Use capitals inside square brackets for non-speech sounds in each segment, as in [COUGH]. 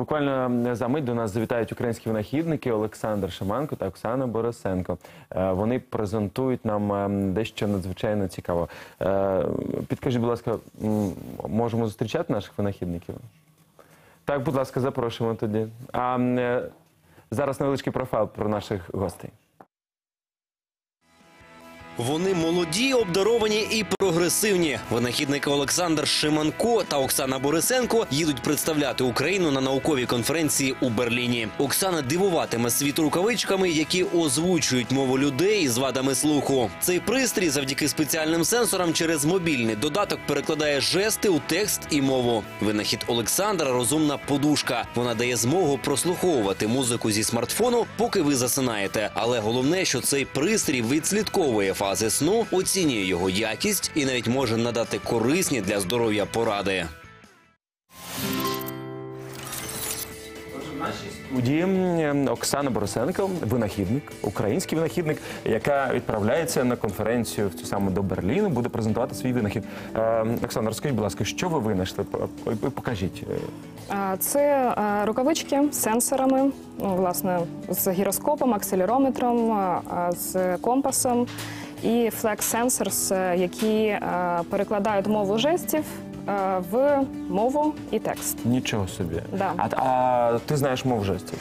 Буквально за мить до нас завітають українські винахідники Олександр Шаманко та Оксана Борисенко. Е, Вони презентують нам е, дещо надзвичайно цікаво. Е, Підкажіть, будь ласка, можемо зустрічати наших винахідників? Так, будь ласка, запрошуємо тоді. А зараз невеличкий профайл про наших гостей. Вони молоді, обдаровані і прогресивні. Винахідники Олександр Шиманко та Оксана Борисенко їдуть представляти Україну на науковій конференції у Берліні. Оксана дивуватиме світ рукавичками, які озвучують мову людей із вадами слуху. Цей пристрій завдяки спеціальним сенсорам через мобільний додаток перекладає жести у текст і мову. Винахід Олександра розумна подушка. Вона дає змогу прослуховувати музику зі смартфону, поки ви засинаєте. Але головне, що цей пристрій відслідковує фази сну, оцінює його якість і навіть може надати корисні для здоров'я поради. В студії Оксана Борисенко, винахідник, український винахідник, яка відправляється на конференцію в цю саму до Берліну, буде презентувати свій винахід. Е, Оксана, розкажіть, будь ласка, що ви винайшли? Покажіть. е. Це е, рукавички з сенсорами, ну, власне, з гіроскопом, акселерометром, з компасом і Flex Sensors, е, які е, перекладають мову жестів е, в мову і текст. Нічого собі. Да. А, а ти знаєш мову жестів?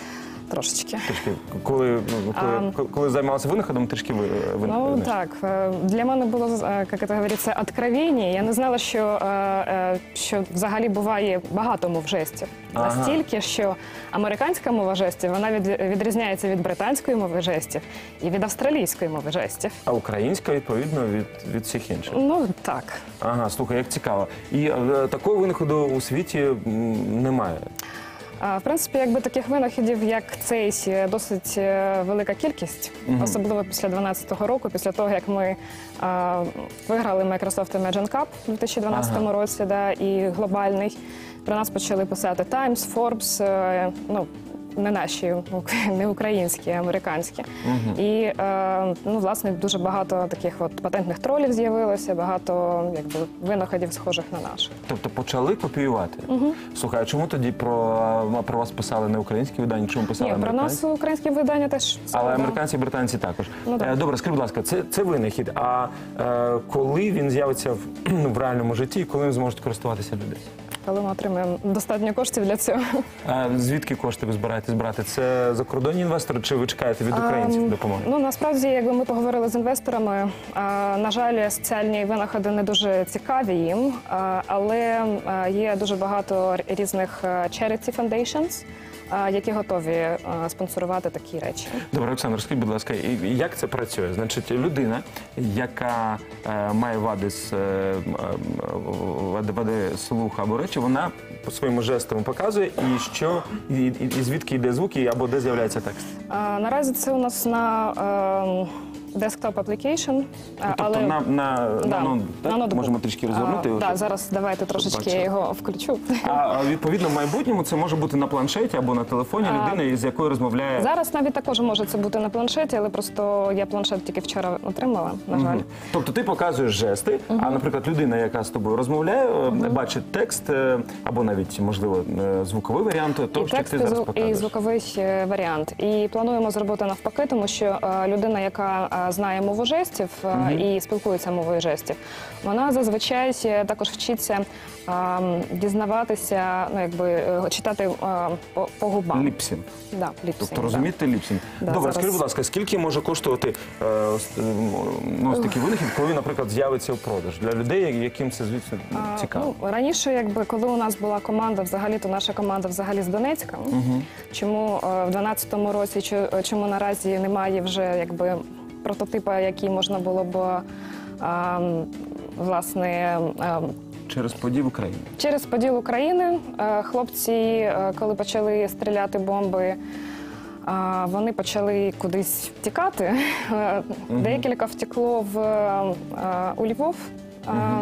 Трошечки. Трішки, коли, ну, коли, А. коли займалася винаходом, трішки ви, ви Ну так, е, для мене було, е, як це говориться, откровення. Я не знала, що, е, е, що взагалі буває багато мов жестів. Ага. Настільки, що американська мова жестів вона від, відрізняється від британської мови жестів і від австралійської мови жестів. А українська, відповідно, від, від всіх інших. Ну так. Ага, слухай, як цікаво. І е, такого винаходу у світі немає. В принципі, якби таких винаходів, як цей, досить е, велика кількість, особливо після 2012 року, після того як ми а, виграли Microsoft Imagine Cup у 2012 Ага. році, да, і глобальний. Про нас почали писати Times, Forbes, е, ну не наші, [LAUGHS] не українські, а американські. І е, ну, власне дуже багато таких от патентних тролів з'явилося, багато якби винаходів, схожих на наших. Тобто почали копіювати. Слухай, а чому тоді про, про вас писали не українські видання, чому писали Ні, про нас українські видання теж Але да. американці і британці також. Ну, так. Е, Добре, скажи, будь ласка, це, це винахід. А е, коли він з'явиться в, [CLEARS THROAT] в реальному житті і коли ним зможуть користуватися люди? Коли ми отримаємо достатньо коштів для цього. А звідки кошти ви збираєтесь брати? Це закордонні інвестори чи ви чекаєте від українців допомоги? Ну насправді, якби ми поговорили з інвесторами, а, на жаль, соціальні винаходи не дуже цікаві їм, а, але є дуже багато різних charity foundations, які готові спонсорувати такі речі. Добре, Олександр, розкажіть, будь ласка, як це працює? Значить, людина, яка е, має вади з е, е, вади, слуху або речі, вона по своєму жестам показує, і що і, і, і звідки йде звук, і або де з'являється текст. А, наразі це у нас на ем, desktop application, а, Тобто але на, на, Да, на, так, на ноутбук. можемо трішки розгорнути. А, його, да, зараз давайте трошечки бачили. я його включу. А а, відповідно в майбутньому це може бути на планшеті або на телефоні А, людини, з якою розмовляє. Зараз навіть також може це бути на планшеті, але просто я планшет тільки вчора отримала, на жаль. Мгм. Тобто ти показуєш жести, а, наприклад, людина, яка з тобою розмовляє, е, бачить текст е, або навіть, можливо, е, звуковий варіант, то І що текст, ти і, зараз зву- і показуєш. звуковий е, варіант. І плануємо зробити навпаки, тому що е, людина, яка знає мову жестів е, і спілкується мовою жестів, вона зазвичай е, також вчиться е, дізнаватися, ну якби е, читати е, по, по губам. Ліпсінг. Да, ліпсинг, Тобто да. розуміти ліпсінг. Да, Добре, зараз. скажи, будь ласка, скільки може коштувати е, ось, е, ну, ось такий винахід, коли, наприклад, з'явиться у продаж для людей, яким це звісно А, цікаво? Ну, раніше, якби коли у нас була команда, взагалі, то наша команда взагалі з Донецька. Чому е, в 12-му році, чо- чому наразі немає вже якби прототипа, який можна було б а, власне. а, Через поділ України Через поділ України е, хлопці, е, коли почали стріляти бомби, вони почали кудись втікати. [LAUGHS] Угу. Декілька втекло в, е, у Львов. а,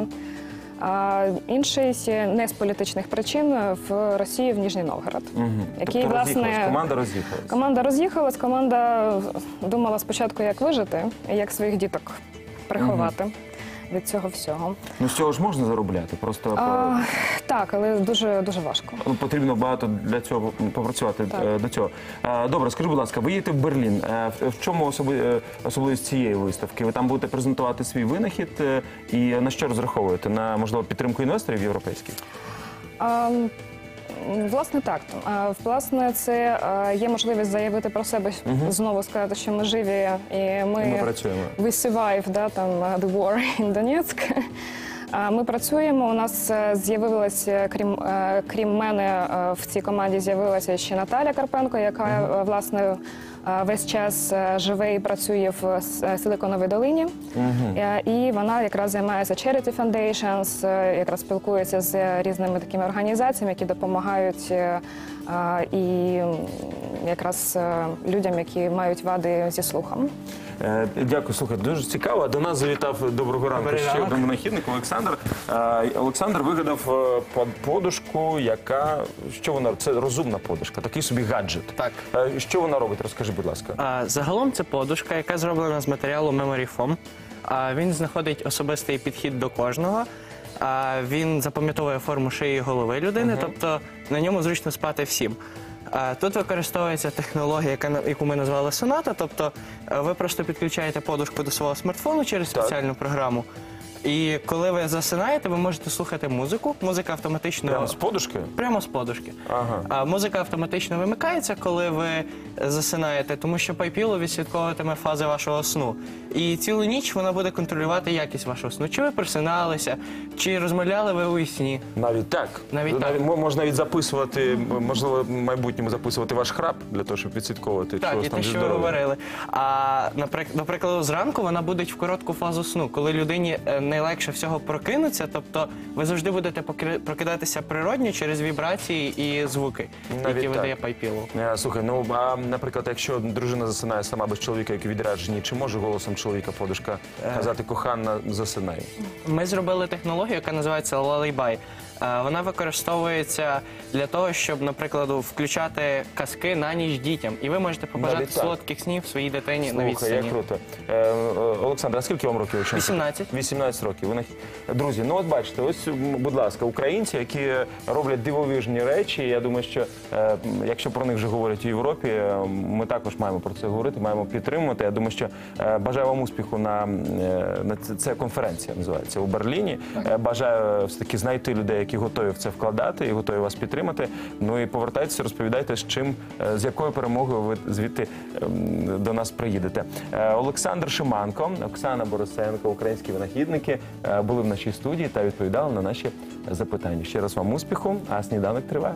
А інший не з політичних причин в Росії в Ніжній Новгород. Угу. Який, тобто власне, команда роз'їхалась. Команда роз'їхалась, команда думала спочатку, як вижити, як своїх діток приховати. Від цього всього. Ну з цього ж можна заробляти. Просто А, так, але дуже дуже важко. Ну, Потрібно багато для цього попрацювати Так. е, до цього. Е, Добре, скажи, будь ласка, ви їдете в Берлін. Е, В в чому особи- е, особливість цієї виставки? Ви там будете презентувати свій винахід е, і на що розраховуєте? На можливо підтримку інвесторів європейських? А, Власне, так. А, Власне, це е, є можливість заявити про себе знову сказати, що ми живі і ми, Ми працюємо. we survived, да, там the war in Donetsk. Ми працюємо. У нас е, з'явилася, крім е, крім мене, е, в цій команді з'явилася ще Наталя Карпенко, яка е, власне е, весь час е, живе і працює в е, Силиконовій долині. Е, І вона якраз займається Charity Foundations, якраз спілкується з різними такими організаціями, які допомагають і якраз е, людям, які мають вади зі слухом. Е, Дякую, слухай, дуже цікаво. До нас завітав доброго ранку Добрий ще один винахідник Олександр. Е, Олександр вигадав подушку, яка що вона це розумна подушка, такий собі гаджет. Так. Що вона робить? Розкажи, будь ласка. Загалом це подушка, яка зроблена з матеріалу Memory Foam. А, Він знаходить особистий підхід до кожного. А, Він запам'ятовує форму шиї і голови людини, тобто на ньому зручно спати всім. А, Тут використовується технологія, яка на- яку ми назвали соната. Тобто е, ви просто підключаєте подушку до свого смартфону через Так. спеціальну програму. І коли ви засинаєте, ви можете слухати музику. Музика автоматично Прямо з подушки? Прямо з подушки. Ага. А музика автоматично вимикається, коли ви засинаєте, тому що пайпіло відслідковуватиме фази вашого сну. І цілу ніч вона буде контролювати якість вашого сну. Чи ви просиналися, чи розмовляли ви у сні. Навіть так. Навіть так. мо- Можна навіть записувати, м, можливо, в майбутньому записувати ваш храп для того, щоб відслідковувати, Так, що у і вас там те, зі що ви здоров'ям. говорили. А наприк- до прикладу, зранку вона буде в коротку фазу сну, коли людині е, найлегше всього прокинуться, тобто ви завжди будете покри- прокидатися природньо через вібрації і звуки, Навіть які так. видає пайпілу. Е, Слухай, ну а наприклад, якщо дружина засинає сама без чоловіка, який відряджені, чи може голосом чоловіка подушка Е. казати кохана засинай? Ми зробили технологію, яка називається Lullaby. Е, Вона використовується для того, щоб, наприклад, включати казки на ніч дітям. І ви можете побажати Навіть так. солодких снів своїй дитині на Слухай, як відстані. круто. Е, е, Олександр, а скільки вам років? якщо не секрет? 18. 18 років. Ви Друзі, ну от бачите, ось, м, будь ласка, українці, які роблять дивовижні речі. Я думаю, що е, м, якщо про них вже говорять у Європі, е, ми також маємо про це говорити, маємо підтримувати. Я думаю, що е, бажаю вам успіху на, м, е, на це, це конференція називається у Берліні. Е, Бажаю все таки знайти людей, які готові в це вкладати і готові вас підтримати. Ну і повертайтеся, розповідайте, з чим, е, з якою перемогою ви звідти ем, до нас приїдете. Е, Олександр Шиманко, Оксана Борисенко, українські винахідники е, були в нашій студії та відповідали на наші запитання. Ще раз вам успіху, а сніданок триває.